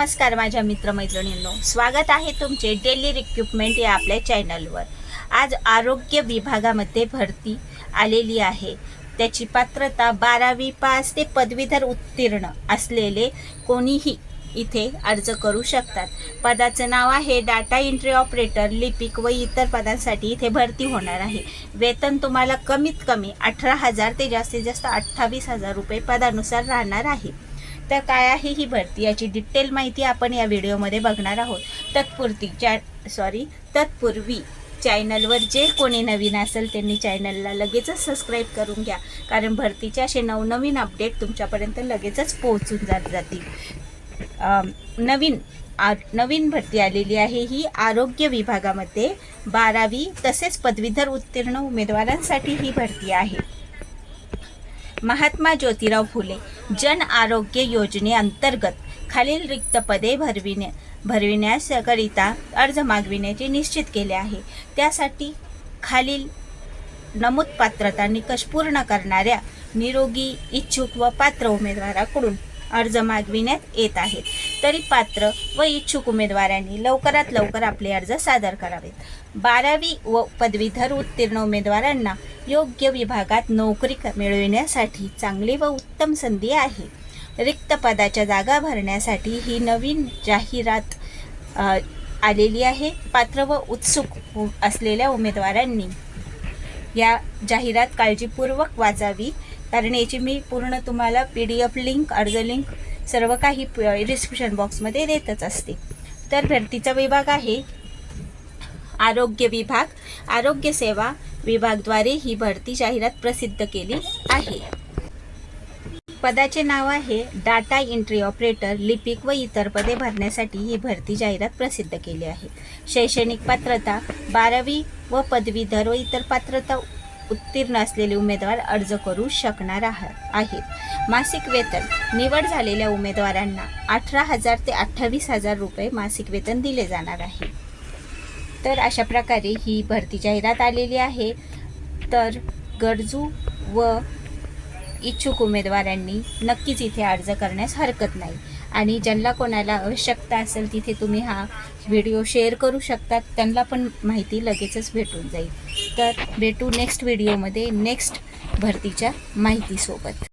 नमस्कार माझ्या मित्रमैत्रिणींनो. स्वागत आहे तुमचे डेली रिक्रुटमेंट या आपल्या चॅनलवर आज आरोग्य विभागामध्ये भरती आलेली आहे. त्याची पात्रता बारावी पास ते पदवीधर उत्तीर्ण असलेले कोणीही इथे अर्ज करू शकतात. पदाचं नाव आहे डाटा एंट्री ऑपरेटर लिपिक व इतर पदांसाठी इथे भरती होणार आहे. वेतन तुम्हाला कमीत कमी अठरा हजार ते जास्तीत जास्त अठ्ठावीस हजार रुपये पदानुसार राहणार आहे. तर काय आहे ही भरती याची डिटेल माहिती आपण या व्हिडिओमध्ये बघणार आहोत. तत्पुरती चॅ सॉरी तत्पूर्वी चॅनलवर जे कोणी नवीन असेल त्यांनी चॅनलला लगेचच सबस्क्राईब करून घ्या. कारण भरतीचे असे नवनवीन अपडेट तुमच्यापर्यंत लगेचच पोहोचून जात जातील. नवीन आ नवीन भरती आलेली आहे ही आरोग्य विभागामध्ये बारावी तसेच पदवीधर उत्तीर्ण उमेदवारांसाठी ही भरती आहे. महात्मा ज्योतिराव फुले जन आरोग्य योजनेअंतर्गत खालील रिक्त पदे भरविण्या भरविण्याकरिता अर्ज मागविण्याचे निश्चित केले आहे. त्यासाठी खालील नमूद पात्रता निकष पूर्ण करणाऱ्या निरोगी इच्छुक व पात्र उमेदवाराकडून अर्ज मागविण्यात येत आहेत. तरी पात्र व इच्छुक उमेदवारांनी लवकरात लवकर आपले अर्ज सादर करावेत. बारावी व पदवीधर उत्तीर्ण उमेदवारांना योग्य विभागात नोकरी क- मिळविण्यासाठी चांगली व उत्तम संधी आहे. रिक्त पदाच्या जागा भरण्यासाठी ही नवीन जाहिरात आलेली आहे. पात्र व उत्सुक असलेल्या उमेदवारांनी या जाहिरात काळजीपूर्वक वाचावी. कारण याची मी पूर्ण तुम्हाला पी डी एफ लिंक अर्ज लिंक सर्व काही डिस्क्रिप्शन बॉक्समध्ये देतच असते. तर भरतीचा विभाग आहे. आरोग्य विभाग आरोग्य सेवा विभागद्वारे ही भरती जाहिरात प्रसिद्ध केली आहे. पदाचे नाव आहे डाटा एंट्री ऑपरेटर लिपिक व इतर पदे भरण्यासाठी ही भरती जाहिरात प्रसिद्ध केली आहे. शैक्षणिक पात्रता बारावी व पदवीधर व इतर पात्रता उत्तीर्ण असलेले उमेदवार अर्ज करू शकणार आहा- आहेत. मासिक वेतन निवड झालेल्या उमेदवारांना अठरा हजार ते अठ्ठावीस हजार रुपये मासिक वेतन दिले जाणार आहे. तर अशा प्रकारे ही भरती जाहिरात आलेली आहे. तर गरजू व इच्छुक उमेदवारांनी नक्कीच इथे अर्ज करण्यास हरकत नाही. आणि ज्यांना कोणाला आवश्यकता असेल तिथे तुम्ही हा व्हिडिओ शेअर करू शकतात. त्यांना पण माहिती लगेचच भेटून जाईल. तर भेटू नेक्स्ट व्हिडिओमध्ये नेक्स्ट भरतीच्या माहितीसोबत.